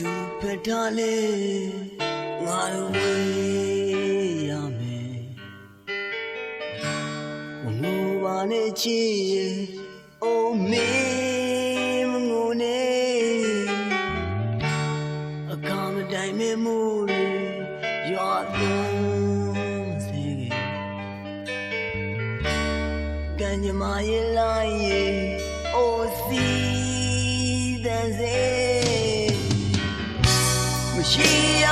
သူဖက်ထားလေငါတို့ဝေးရမယ်ဘုံဘာနဲ့ချီအိုမေမငိုနေအကောင်းတိုင်းမမှုတွေရွာသွန်းစေကံညမရဲ့လိုက်အိုစီတဲ့စေ she